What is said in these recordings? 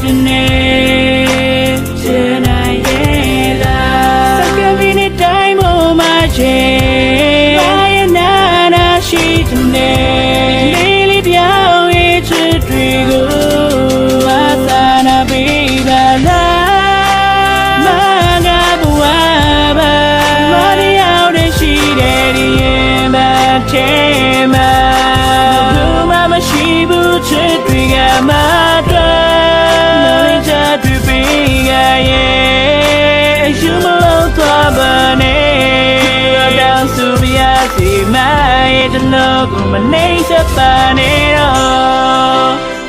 waiting there. my the love of my nature by it all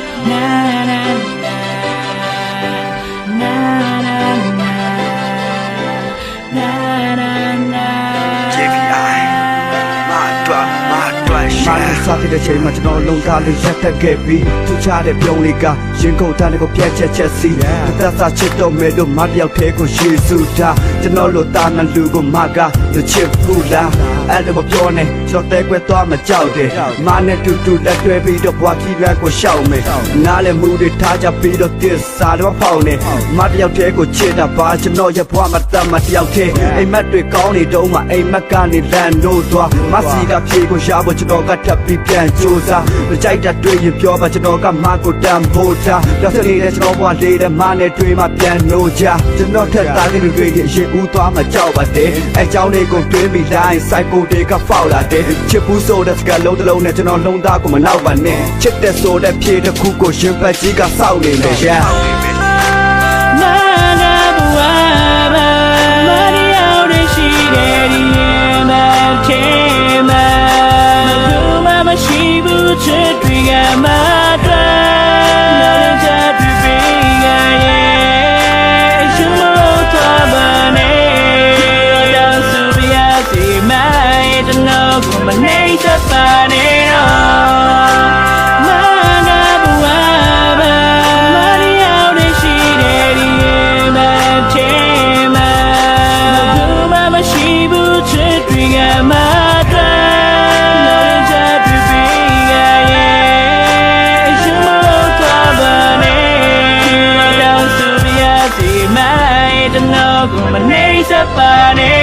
တွားရှမာယ်နစားတဲ့ချိန်မှာကျွန်တော်လုံသားလေးရက်တက်ခဲ့ပြီးသူချတဲ့ပြုံးလေးကရင်ကုန်တန်းကိုပြက်ချက်ချက်စီသက်သာချစ်တော့မယ်လို့မတယောက်သေးကိုရှေ့စုထားကျွန်တော်လိုသားနှလူကိုမကသူချစ်ဘူးလားအဲ့ဒါမပြောနဲ့ကျွန်တော်တဲကွဲသွားမကြောက်တယ်မာနဲ့တူတူလက်တွဲပြီးတော့ဘွားကြီးလက်ကိုရှောက်မယ်နားလည်းမူတွေထားကြပြီးတော့တစ်စားတော့ဖောက်နေမတယောက်သေးကိုချစ်တာပါကျွန်တော်ရဲ့ဘွားမတတ်မတယောက်သေးအိမ်မက်တွေကောင်းနေတော့မှအိမ်မက်ကနေလန်လို့သွားမစီကဖြေကိုရှာဖို့ကျွန်တော်ကထပ်ပြီးပြန်ကြိုးစားမကြိုက်တာတွေ့ရင်ပြောပါကျွန်တော်ကမကိုတန်ဖို့ထားတော့စနေတဲ့ကျွန်တော်ဘွားလေးတဲ့မနဲ့တွေ့မှပြန်လို့ကြကျွန်တော်ထက်သားတဲ့လူတွေရဲ့ရင်ဦးသွားမှကြောက်ပါတယ်အဲเจ้าလေးကိုတွင်းပြီးတိုင်းစိုက်ကိုတွေကဖောက်လာတယ်ချစ်ဘူးဆိုတဲ့စကားလုံးတစ်လုံးနဲ့ကျွန်တော်လုံးသားကိုမနောက်ပါနဲ့ချစ်တဲ့ဆိုတဲ့ဖြေတစ်ခုကိုရှင်ပတ်ကြီးကစောက်နေတယ် yeah should be at my பாடப்பானே